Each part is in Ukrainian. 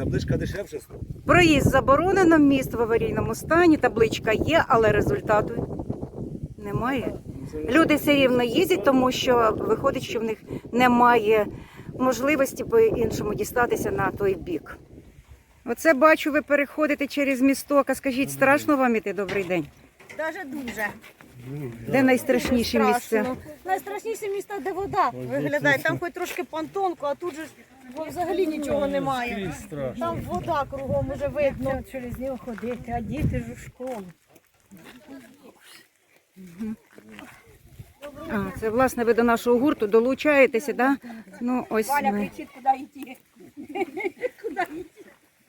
табличка дешевше стоїть. Проїзд заборонено, міст в аварійному стані, табличка є, але результату немає. Люди все рівно їздять, тому що виходить, що в них немає можливості по-іншому дістатися на той бік. Оце бачу, ви переходите через місток. А скажіть, страшно вам іти добрий день? Даже дуже. Де найстрашніші Страшно. місця? Найстрашніше місто, де вода виглядає. Там хоч трошки понтонку, а тут же ж взагалі нічого немає. Там вода кругом уже видно. через нього ходити, а діти ж у школу. А, це власне ви до нашого гурту долучаєтеся, да? Ну ось Валя ми. кричить, куди йти.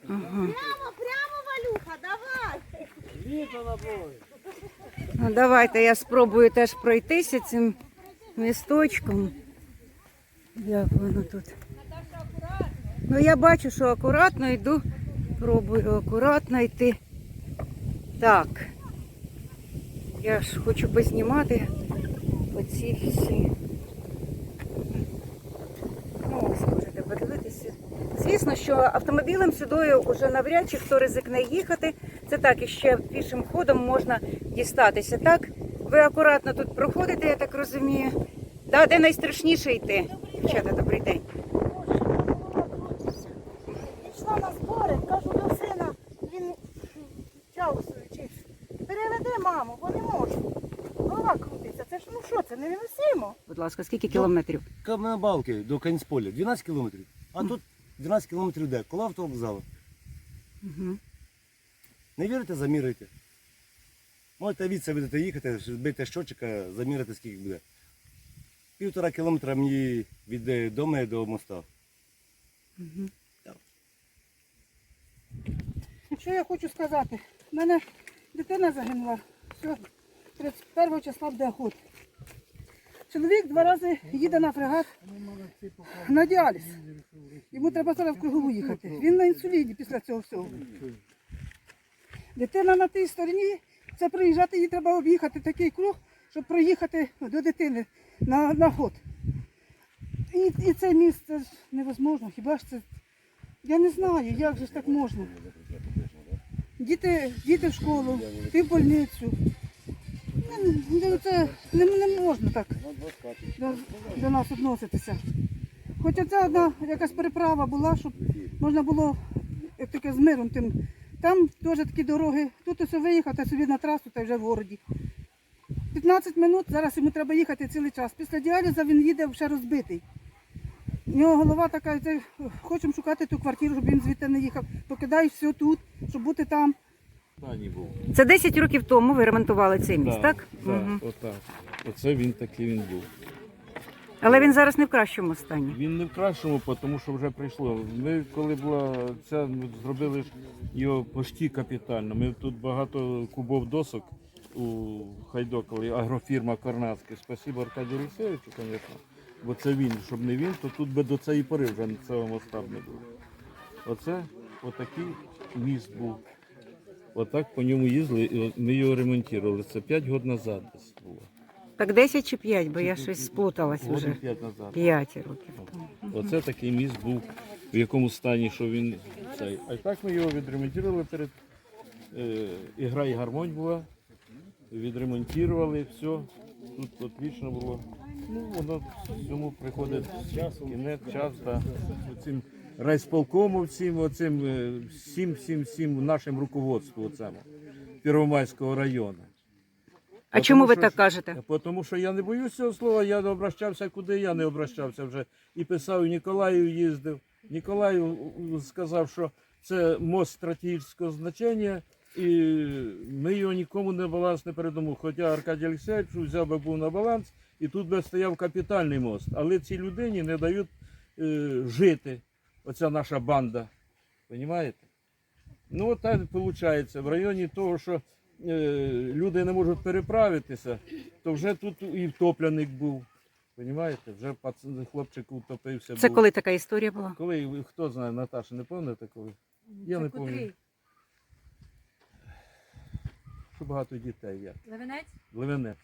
Ага. Прямо, прямо, Валюха, давай. Ну, давайте я спробую теж пройтися цим місточком. Як воно тут? Ну я бачу, що акуратно йду, пробую акуратно йти. Так. Я ж хочу познімати оці всі. Ну, ось можете подивитися. Звісно, що автомобілем сюди вже навряд чи хто ризикне їхати. Це так, і ще пішим ходом можна дістатися. Так, ви акуратно тут проходите, я так розумію. Да, де найстрашніше йти? Дівчата, добрий день. Йшла на збори, кажу до сина, він чаусу вчився. Переведи маму, бо не можу. Голова крутиться. Це ж ну що це, невиносимо. Будь ласка, скільки кілометрів? Каменобалки до Канцполя 12 кілометрів. А тут 12 кілометрів де? Коло автовокзалу. Угу. Не вірите, заміряйте. Можете від себе будете їхати, бити щочика, заміряти скільки буде. Півтора кілометра мені від е, дому до моста. Угу. Що я хочу сказати? У мене дитина загинула. Все, 31 числа буде охот. Чоловік два рази їде на фрегат на діаліз. Йому треба зараз в кругову їхати. Він на інсуліні після цього всього. Дитина на тій стороні, це проїжджати, їй треба об'їхати такий круг, щоб проїхати до дитини на, на ход. І, і це місце ж невозможно. Хіба ж це. Я не знаю, як же ж так можна. Діти, діти в школу, ти в больницю. Ну, ну, Це не, не можна так до, до нас відноситися. Хоча це одна якась переправа була, щоб можна було як таке з миром тим. Там теж такі дороги. Тут ось виїхати собі на трасу та вже в городі. 15 минут, зараз йому треба їхати цілий час. Після діаліза він їде вже розбитий. У нього голова така, це, хочемо шукати ту квартиру, щоб він звідти не їхав. Покидай все тут, щоб бути там. Це 10 років тому ви ремонтували цей міст, так? Так, Мгм. отак. Оце він такий він був. Але він зараз не в кращому стані. Він не в кращому, тому що вже прийшло. Ми коли була ця, ми зробили його почти капітально. Ми тут багато кубов досок у Хайдокові, агрофірма Карнацька. Спасибо Аркадію Олексійовичу, звісно. Бо це він, щоб не він, то тут би до цієї пори вже цього моста не було. Оце отакий міст був. Отак по ньому їздили, і ми його ремонтували. Це 5 років назад десь було. Так 10 чи 5, бо я щось сплуталась вже. Годин 5 назад. 5 років. Оце такий міст був, в якому стані, що він цей. А так ми його відремонтували перед е, ігра і гармонь була. Відремонтували, все. Тут отлично було. Ну, воно всьому приходить кінець, час, да. Цим райсполкому всім, оцим, е, всім, всім, всім нашим руководству оцему, Первомайського району. А Тому чому ви що так кажете? Бо Тому що я не боюсь цього слова, я не обращався куди я не обращався вже. І писав, і Ніколаїв їздив. Ніколаїв сказав, що це мост стратегічного значення, і ми його нікому не баланс не передамо. Хоча Аркадій Олексійович взяв би був на баланс, і тут би стояв капітальний мост. Але цій людині не дають е, жити, оця наша банда. Понімаєте? Ну, от так виходить. В районі того, що е, люди не можуть переправитися, то вже тут і втопляник був. Понімаєте? Вже пацан, хлопчик утопився. Це був. коли така історія була? Коли, хто знає, Наташа, не пам'ятаєте коли? Я не пам'ятаю. Що багато дітей як. Левенець? Левенець.